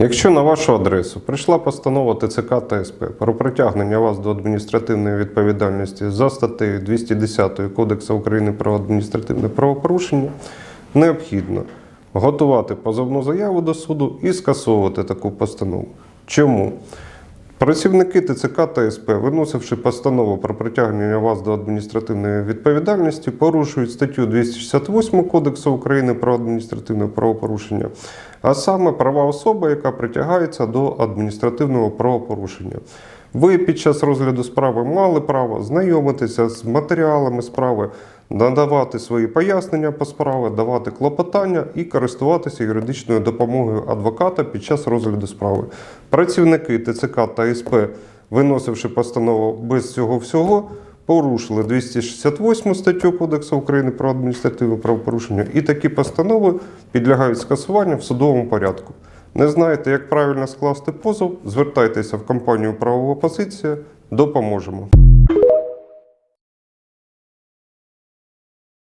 Якщо на вашу адресу прийшла постанова ТЦК та СП про притягнення вас до адміністративної відповідальності за статтею 210 Кодексу України про адміністративне правопорушення, необхідно готувати позовну заяву до суду і скасовувати таку постанову. Чому? Працівники ТЦК та СП, виносивши постанову про притягнення вас до адміністративної відповідальності, порушують статтю 268 Кодексу України про адміністративне правопорушення, а саме права особи, яка притягається до адміністративного правопорушення. Ви під час розгляду справи мали право знайомитися з матеріалами справи, надавати свої пояснення по справі, давати клопотання і користуватися юридичною допомогою адвоката під час розгляду справи. Працівники ТЦК та СП, виносивши постанову без цього всього, порушили 268 статтю Кодексу України про адміністративне правопорушення, і такі постанови підлягають скасуванню в судовому порядку. Не знаєте, як правильно скласти позов? Звертайтеся в компанію Правова позиція, допоможемо.